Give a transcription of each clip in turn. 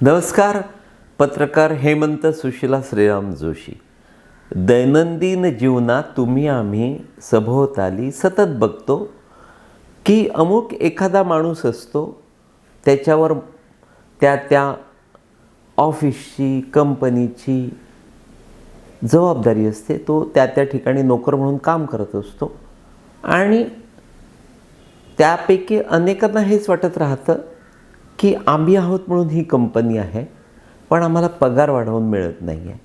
नमस्कार पत्रकार हेमंत सुशिला श्रीराम जोशी. दैनंदिन जीवनात तुम्ही आम्ही सभोवताली सतत बघतो की अमुक एखादा माणूस असतो त्याच्यावर त्या त्या ऑफिसची कंपनीची जबाबदारी असते तो त्या त्या ठिकाणी नोकर म्हणून काम करत असतो. आणि त्यापैकी अनेकांना हेच वाटत राहतं की आम्ही आहोत म्हणून ही कंपनी आहे पण आम्हाला पगार वाढवून मिळत नाही आहे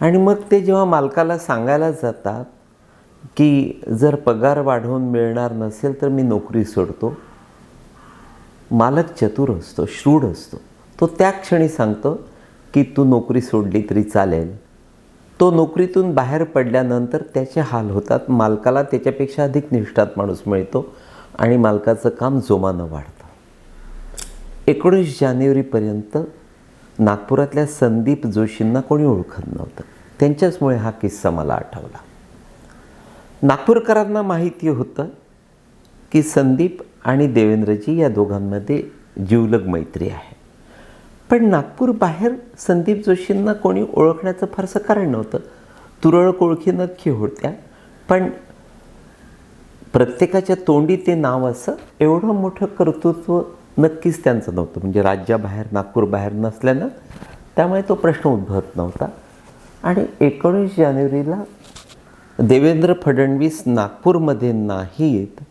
आणि मग ते जेव्हा मालकाला सांगायला जातात की जर पगार वाढवून मिळणार नसेल तर मी नोकरी सोडतो. मालक चतुर असतो श्रूढ असतो. तो त्या क्षणी सांगतो की तू नोकरी सोडली तरी चालेल. तो नोकरीतून बाहेर पडल्यानंतर त्याचे हाल होतात. मालकाला त्याच्यापेक्षा अधिक निष्ठात माणूस मिळतो आणि मालकाचं काम जोमानं वाढतं. एकोणीस जानेवारीपर्यंत नागपुरातल्या संदीप जोशींना कोणी ओळखत नव्हतं. त्यांच्याचमुळे हा किस्सा मला आठवला. नागपूरकरांना माहिती होतं की संदीप आणि देवेंद्रजी या दोघांमध्ये जीवलग मैत्री आहे. पण नागपूर बाहेर संदीप जोशींना कोणी ओळखण्याचं फारसं कारण नव्हतं. तुरळक ओळखी नक्की होत्या पण प्रत्येकाच्या तोंडी ते नाव असं एवढं मोठं कर्तृत्व नक्कीच त्यांचं नव्हतं. म्हणजे राज्याबाहेर नागपूर बाहेर नसल्यानं त्यामुळे तो प्रश्न उद्भवत नव्हता. आणि एकोणीस जानेवारीला देवेंद्र फडणवीस नागपूरमध्ये नाहीत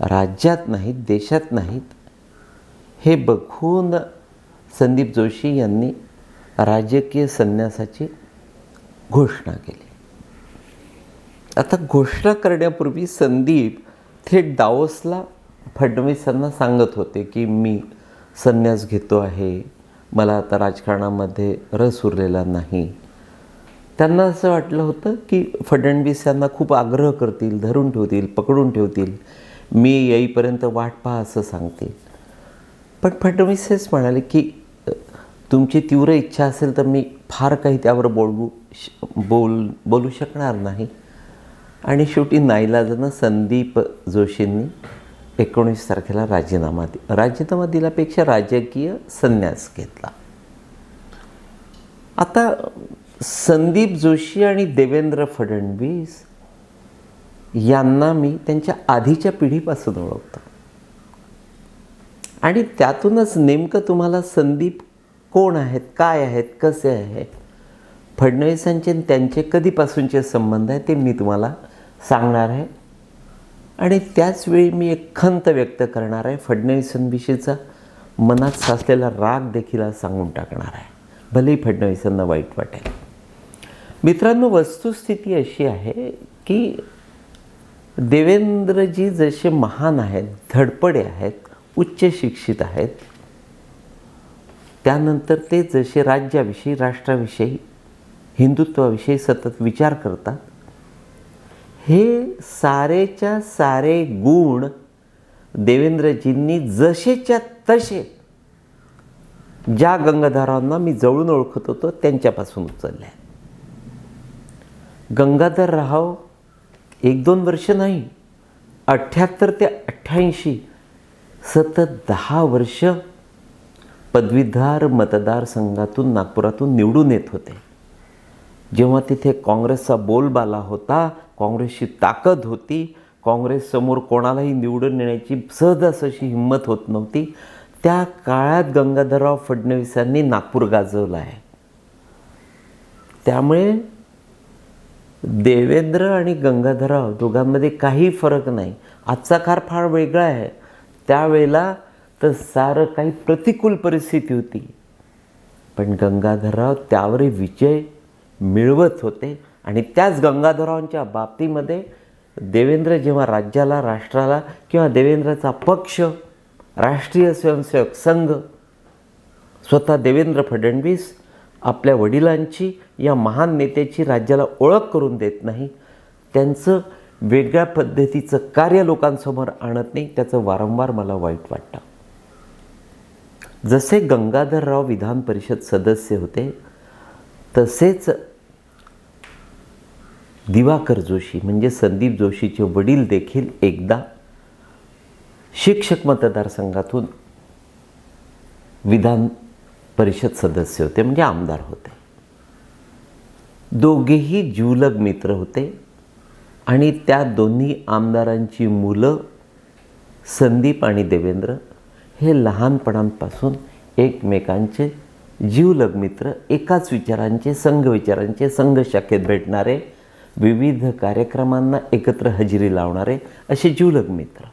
राज्यात नाहीत देशात नाहीत हे बघून संदीप जोशी यांनी राजकीय संन्यासाची घोषणा केली. आता घोषणा करण्यापूर्वी संदीप थेट दावोसला फडणवीसांना सांगत होते की मी संन्यास घेतो आहे मला आता राजकारणामध्ये रस उरलेला नाही. त्यांना असं वाटलं होतं की फडणवीस यांना खूप आग्रह करतील धरून ठेवतील पकडून ठेवतील मी येईपर्यंत वाट पहा असं सांगतील. पण फडणवीस हेच म्हणाले की तुमची तीव्र इच्छा असेल तर मी फार काही त्यावर बोलू श बोल बोलू शकणार नाही. आणि शेवटी नाईलाजानं संदीप जोशींनी एकोणीस तारखेला राजीनामा दि राजीनामा दिल्यापेक्षा राजकीय संन्यास घेतला. आता संदीप जोशी आणि देवेंद्र फडणवीस यांना मी त्यांच्या आधीच्या पिढीपासून ओळखतो. आणि त्यातूनच नेमकं तुम्हाला संदीप कोण आहेत काय आहेत कसे आहेत फडणवीसांचे त्यांचे कधीपासूनचे संबंध आहे ते मी तुम्हाला सांगणार आहे. आणि त्याचवेळी मी एक खंत व्यक्त करणार आहे. फडणवीसांविषयीचा मनात साचलेला राग देखील सांगून टाकणार आहे. भलेही फडणवीसांना वाईट वाटेल. मित्रांनो वस्तुस्थिती अशी आहे की देवेंद्रजी जसे महान आहेत धडपडे आहेत उच्च शिक्षित आहेत त्यानंतर ते जसे राज्याविषयी राष्ट्राविषयी हिंदुत्वाविषयी सतत विचार करतात हे सारेच्या सारे गुण देवेंद्रजींनी जसेच्या तसे ज्या गंगाधरांना मी जवळून ओळखत होतो त्यांच्यापासून उचलले. गंगाधर राव एक दोन वर्ष नाही अठ्ठ्याहत्तर ते अठ्ठ्याऐंशी सतत दहा वर्ष पदवीधर मतदारसंघातून नागपुरातून निवडून येत होते. जेव्हा तिथे काँग्रेसचा बोलबाला होता काँग्रेसची ताकद होती काँग्रेससमोर कोणालाही निवडून नेण्याची सहजास अशी हिंमत होत नव्हती त्या काळात गंगाधरराव फडणवीसांनी नागपूर गाजवलं आहे. त्यामुळे देवेंद्र आणि गंगाधरराव दोघांमध्ये काही फरक नाही. आजचा कार फार वेगळा आहे. त्यावेळेला तर सारं काही प्रतिकूल परिस्थिती होती. पण गंगाधरराव त्यावरही विजय मिळवत होते. आणि त्याच गंगाधरांच्या बाबतीमध्ये देवेंद्र जेव्हा राज्याला राष्ट्राला किंवा देवेंद्रचा पक्ष राष्ट्रीय स्वयंसेवक संघ स्वतः देवेंद्र फडणवीस आपल्या वडिलांची या महान नेत्याची राज्याला ओळख करून देत नाही त्यांचं वेगळ्या पद्धतीचं कार्य लोकांसमोर आणत नाही त्याचं वारंवार मला वाईट वाटतं. जसे गंगाधरराव विधान परिषद सदस्य होते तसेच दिवाकर जोशी म्हणजे संदीप जोशीचे वडील देखील एकदा शिक्षक मतदारसंघातून विधान परिषद सदस्य होते म्हणजे आमदार होते. दोघेही जीवलग मित्र होते आणि त्या दोन्ही आमदारांची मुलं संदीप आणि देवेंद्र हे लहानपणापासून एकमेकांचे जीवलग मित्र एकाच विचारांचे संघ विचारांचे संघ शाखेत भेटणारे विविध कार्यक्रमांना एकत्र हजेरी लावणारे असे जीवलग मित्र.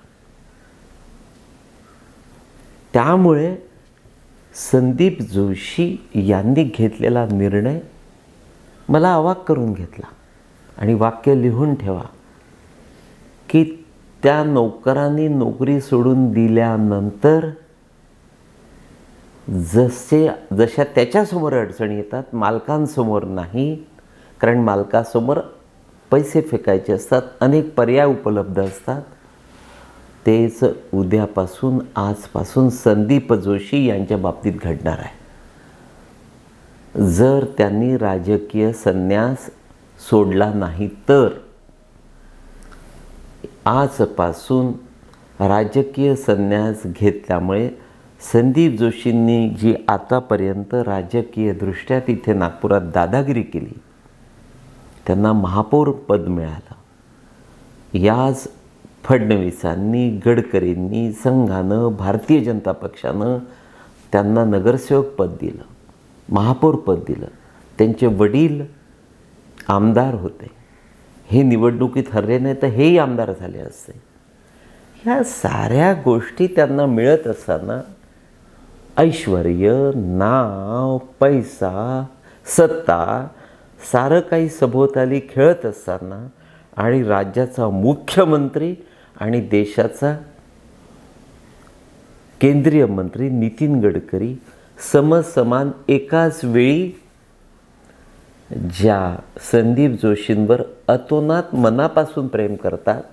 त्यामुळे संदीप जोशी यांनी घेतलेला निर्णय मला अवाक करून घेतला आणि वाक्य लिहून ठेवा की त्या नोकरांनी नोकरी सोडून दिल्यानंतर जसे जशा त्याच्यासमोर अडचणी येतात मालकांसमोर नाही कारण मालकासमोर पैसे फेकायचे असतात अनेक पर्याय उपलब्ध असतात. तेच उद्यापासून आजपासून संदीप जोशी यांच्या बाबतीत घडणार आहे. जर त्यांनी राजकीय संन्यास सोडला नाही तर आजपासून राजकीय संन्यास घेतल्यामुळे संदीप जोशींनी जी आतापर्यंत राजकीयदृष्ट्या तिथे नागपुरात दादागिरी केली त्यांना महापौर पद मिळालं. याच फडणवीसांनी गडकरींनी संघानं भारतीय जनता पक्षानं त्यांना नगरसेवक पद दिलं महापौर पद दिलं. त्यांचे वडील आमदार होते. हे निवडणुकीत हरले नाही तर हेही आमदार झाले असते. ह्या साऱ्या गोष्टी त्यांना मिळत असताना ऐश्वर नाव पैसा सत्ता सारं काही सभोवताली खेळत असताना आणि राज्याचा मुख्यमंत्री आणि देशाचा केंद्रीय मंत्री नितीन गडकरी समसमान एकाच वेळी ज्या संदीप जोशींवर अतोनात मनापासून प्रेम करतात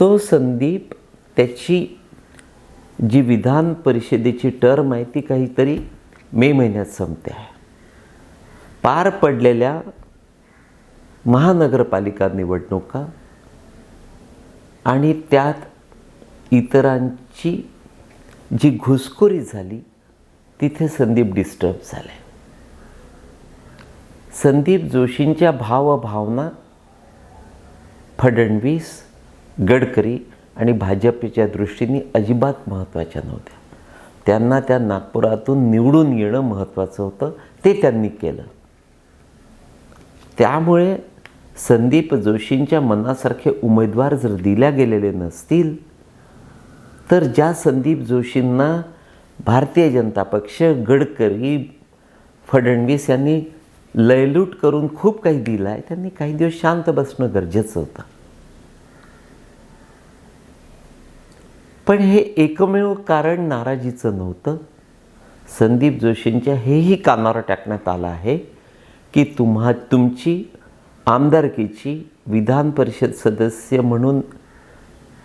तो संदीप त्याची जी विधान परिषदेची टर्म आहे ती काहीतरी मे महिन्यात संपते आहे. पार पडलेल्या महानगरपालिका निवडणुका आणि त्यात इतरांची जी घुसखोरी झाली तिथे संदीप डिस्टर्ब झाले संदीप जोशींच्या भावभावना फडणवीस गडकरी आणि भाजपच्या दृष्टीने अजिबात महत्त्वाच्या नव्हत्या. त्यांना त्या नागपुरातून निवडून येणं महत्त्वाचं होतं ते त्यांनी केलं. त्यामुळे संदीप जोशींच्या मनासारखे उमेदवार जर दिल्या गेलेले नसतील तर ज्या संदीप जोशींना भारतीय जनता पक्ष गडकरी फडणवीस यांनी लयलूट करून खूप काही दिलं आहे त्यांनी काही दिवस शांत बसणं गरजेचं होतं. पण हे एकमेव कारण नाराजीचं नव्हतं. संदीप जोशींच्या हेही कानावर टाकण्यात आलं आहे. की तुम्हा तुमची आमदारकीची विधान परिषद सदस्य म्हणून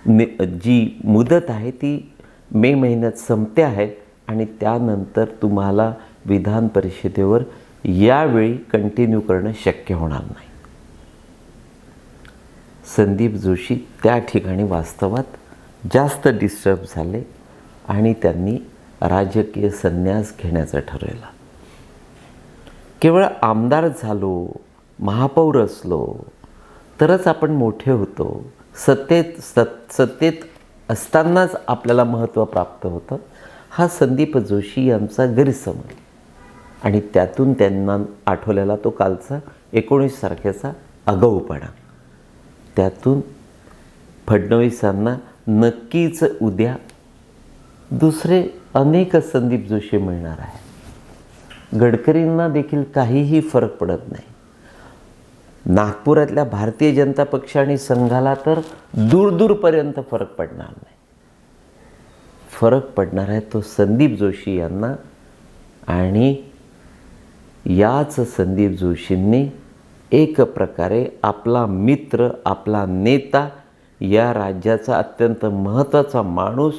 नि जी मुदत आहे ती मे महिन्यात संपते आहे आणि त्यानंतर तुम्हाला विधान परिषदेवर यावेळी कंटिन्यू करणं शक्य होणार नाही. संदीप जोशी त्या ठिकाणी वास्तवात जास्त डिस्टर्ब झाले आणि त्यांनी राजकीय संन्यास घेण्याचं ठरवलं. केवळ आमदार झालो महापौर असलो तरच आपण मोठे होतो. सत्तेत सत सत्तेत असतानाच आपल्याला महत्त्व प्राप्त होतं. हा संदीप जोशी यांचा गैरसमज. आणि त्यातून त्यांना आठवलेला तो कालचा एकोणीस तारखेचा आगाऊपणा. त्यातून फडणवीसांना नक्कीच उद्या दुसरे अनेक संदीप जोशी मिळणार आहे गडकरींना देखील काहीही फरक पडत नाही. नागपुरातल्या भारतीय जनता पक्ष आणि संघाला तर दूरदूरपर्यंत फरक पडणार नाही. फरक पडणार आहे तो संदीप जोशी यांना आणि याच संदीप जोशींनी एक प्रकारे आपला मित्र आपला नेता या राज्याचा अत्यंत महत्त्वाचा माणूस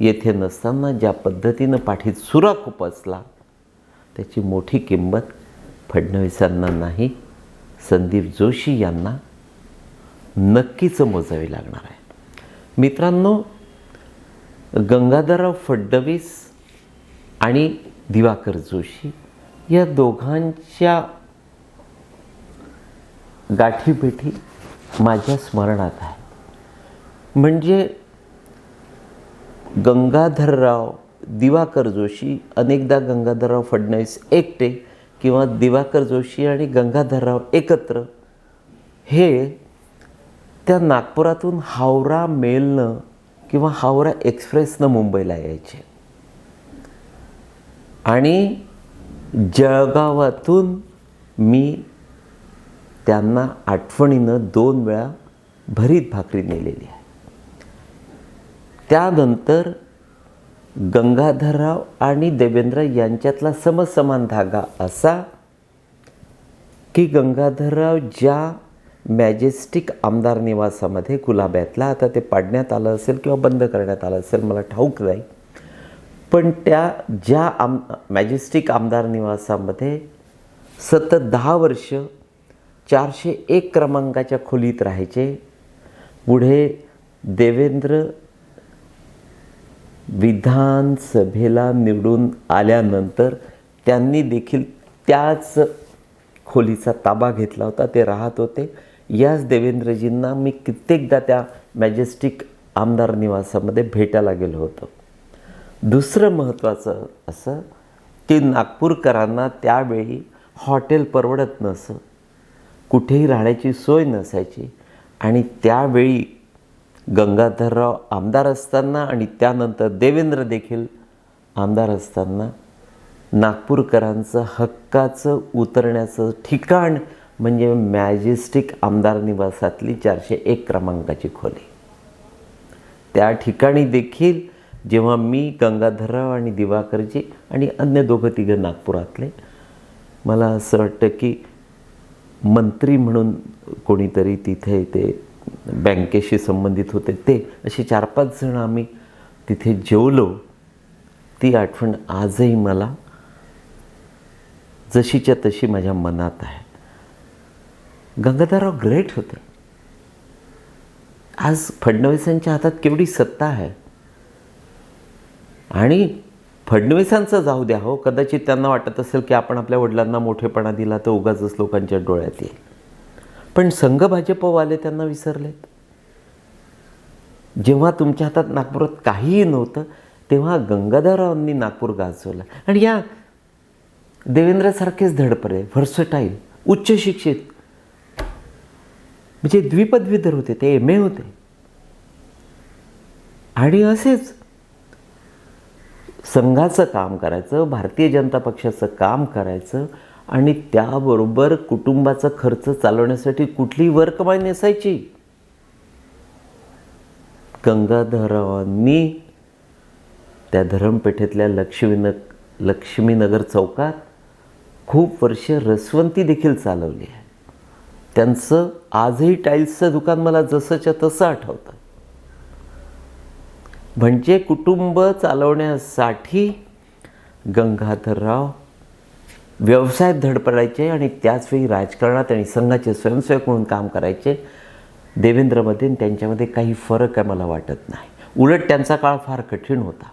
येथे नसताना ज्या पद्धतीनं पाठीत सुरा खुपसला त्याची मोठी किंमत फडणवीसांना नाही संदीप जोशी यांना नक्कीच मोजावी लागणार आहे. मित्रांनो गंगाधरराव फडणवीस आणि दिवाकर जोशी या दोघांच्या गाठीभेटी माझ्या स्मरणात आहे म्हणजे गंगाधरराव दिवाकर जोशी अनेकदा गंगाधरराव फडणवीस एकटे किंवा दिवाकर जोशी आणि गंगाधरराव एकत्र हे त्या नागपुरातून हावरा मेलनं किंवा हावरा एक्सप्रेसनं मुंबईला यायचे. आणि जळगावातून मी त्यांना आठवणीनं दोन वेळा भरीत भाकरी नेलेली आहे. त्यानंतर गंगाधरराव आणि देवेंद्र यांच्यातला समसमान धागा असा की गंगाधरराव ज्या मॅजेस्टिक आमदार निवासामध्ये गुलाब्यातला आता ते पाडण्यात आलं असेल किंवा बंद करण्यात आलं असेल मला ठाऊक नाही. पण त्या ज्या आम मॅजेस्टिक आमदार निवासामध्ये सतत दहा वर्ष चारशे एक क्रमांकाच्या खोलीत राहायचे पुढे देवेंद्र विधानसभेला निवडून आल्यानंतर त्यांनी देखील त्याच खोलीचा ताबा घेतला होता ते राहत होते. याच देवेंद्रजींना मी कित्येकदा त्या मॅजेस्टिक आमदार निवासामध्ये भेटायला गेलो होतो. दुसरं महत्त्वाचं असं की नागपूरकरांना त्यावेळी हॉटेल परवडत नसं. कुठेही राहण्याची सोय नसायची आणि त्यावेळी गंगाधरराव आमदार असताना आणि त्यानंतर देवेंद्र देखील आमदार असताना नागपूरकरांचं हक्काचं उतरण्याचं ठिकाण म्हणजे मॅजेस्टिक आमदार निवासातली चारशे एक क्रमांकाची खोली. त्या ठिकाणी देखील जेव्हा मी गंगाधरराव आणि दिवाकरजी आणि अन्य दोघं तिघं नागपुरातले मला असं वाटतं की मंत्री म्हणून कोणीतरी तिथे ते बँकेशी संबंधित होते. ते असे चार पाच जण आम्ही तिथे जेवलो. ती आठवण आजही मला जशीच्या तशी माझ्या मनात आहे. गंगाधरराव ग्रेट होते. आज फडणवीसांच्या हातात केवढी सत्ता आहे. आणि फडणवीसांचं जाऊ द्या हो कदाचित त्यांना वाटत असेल की आपण आपल्या वडिलांना मोठेपणा दिला तर उगाच लोकांच्या डोळ्यात येईल. पण संघ भाजपवाले त्यांना विसरलेत. जेव्हा तुमच्या हातात नागपुरात काहीही नव्हतं तेव्हा गंगाधररावांनी नागपूर गाजवलं. आणि या देवेंद्रसारखेच धडपरे व्हर्सटाईल उच्च शिक्षित म्हणजे द्विपदवीधर होते ते एम ए होते. आणि असेच संघाचं काम करायचं भारतीय जनता पक्षाचं काम करायचं आणि त्याबरोबर कुटुंबाचा खर्च चालवण्यासाठी कुठली वरकमाई नेसायची? गंगाधररावांनी त्या धरमपेठेतल्या लक्ष्मीन लक्ष्मीनगर चौकात खूप वर्ष रसवंती देखील चालवली आहे. त्यांचं आजही टाईल्सचं दुकान मला जसंच्या तसं आठवतं. म्हणजे कुटुंब चालवण्यासाठी गंगाधरराव व्यवसायात धडपडायचे आणि त्याचवेळी राजकारणात आणि संघाचे स्वयंसेवक म्हणून काम करायचे. देवेंद्रमध्ये आणि त्यांच्यामध्ये काही फरक आहे मला वाटत नाही. उलट त्यांचा काळ फार कठीण होता.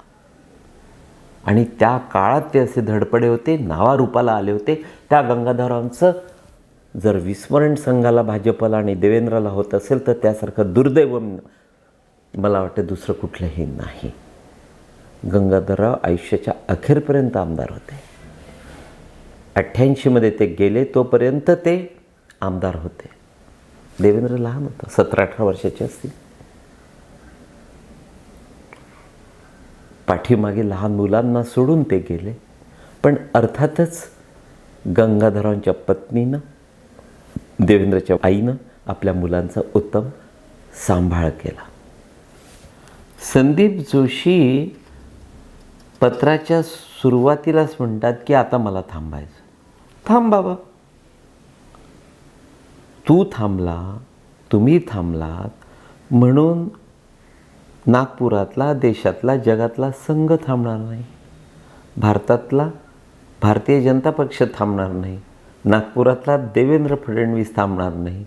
आणि त्या काळात ते असे धडपडे होते नावारूपाला आले होते. त्या गंगाधरांचं जर विस्मरण संघाला भाजपला आणि देवेंद्रला होत असेल तर त्यासारखं दुर्दैव मला वाटतं दुसरं कुठलंही नाही. गंगाधरराव आयुष्याच्या अखेरपर्यंत आमदार होते. अठ्ठ्याऐंशीमध्ये ते गेले तोपर्यंत ते आमदार होते. देवेंद्र लहान होता सतरा अठरा वर्षाचे असतील. पाठीमागे लहान मुलांना सोडून ते गेले. पण अर्थातच गंगाधरांच्या पत्नीनं देवेंद्रच्या आईनं आपल्या मुलांचा उत्तम सांभाळ केला. संदीप जोशी पत्राच्या सुरुवातीलाच म्हणतात की आता मला थांबायचं. थांब बाबा तू थांबला तुम्ही थांबलात म्हणून नागपुरातला देशातला जगातला संघ थांबणार नाही. भारतातला भारतीय जनता पक्ष थांबणार नाही. नागपुरातला देवेंद्र फडणवीस थांबणार नाही.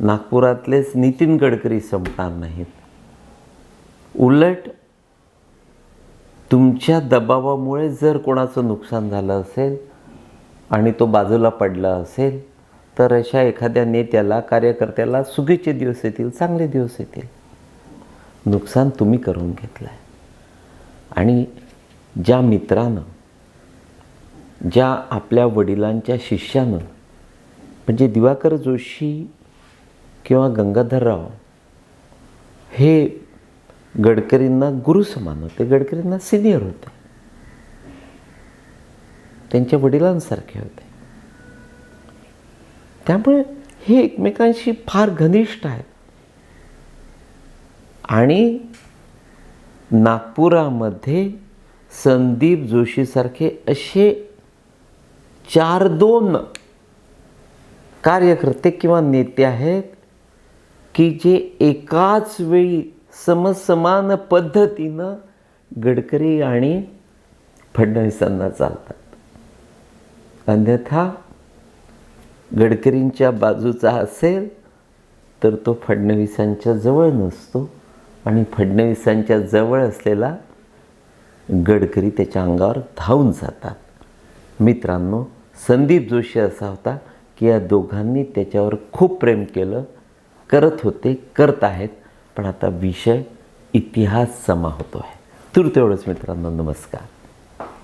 नागपुरातलेच नितीन गडकरी संपणार नाहीत. उलट तुमच्या दबावामुळे जर कोणाचं नुकसान झालं असेल आणि तो बाजूला पडला असेल तर अशा एखाद्या नेत्याला कार्यकर्त्याला सुगीचे दिवस येतील चांगले दिवस येतील. नुकसान तुम्ही करून घेतलं आहे आणि ज्या मित्रानं ज्या आपल्या वडिलांच्या शिष्यानं म्हणजे दिवाकर जोशी किंवा गंगाधरराव हे गडकरींना गुरु समान होते गडकरींना सिनियर होते. त्यांच्या वडिलांसारखे होते. त्यामुळे हे एकमेकांशी फार घनिष्ठ आहेत. आणि नागपुरामध्ये संदीप जोशीसारखे असे चार दोन कार्यकर्ते किंवा नेते आहेत की जे एकाच वेळी समसमान पद्धतीनं गडकरी आणि फडणवीसांना चालतात. अन्यथा गडकरींच्या बाजूचा असेल तर तो फडणवीसांच्या जवळ नसतो. आणि फडणवीसांच्या जवळ असलेला गडकरी त्याच्या अंगावर धावून जातात. मित्रांनो संदीप जोशी असा होता की या दोघांनी त्याच्यावर खूप प्रेम केलं करत होते करत आहेत पण आता विषय इतिहास समा होतो आहे तूर तेवढंच मित्रांनो नमस्कार.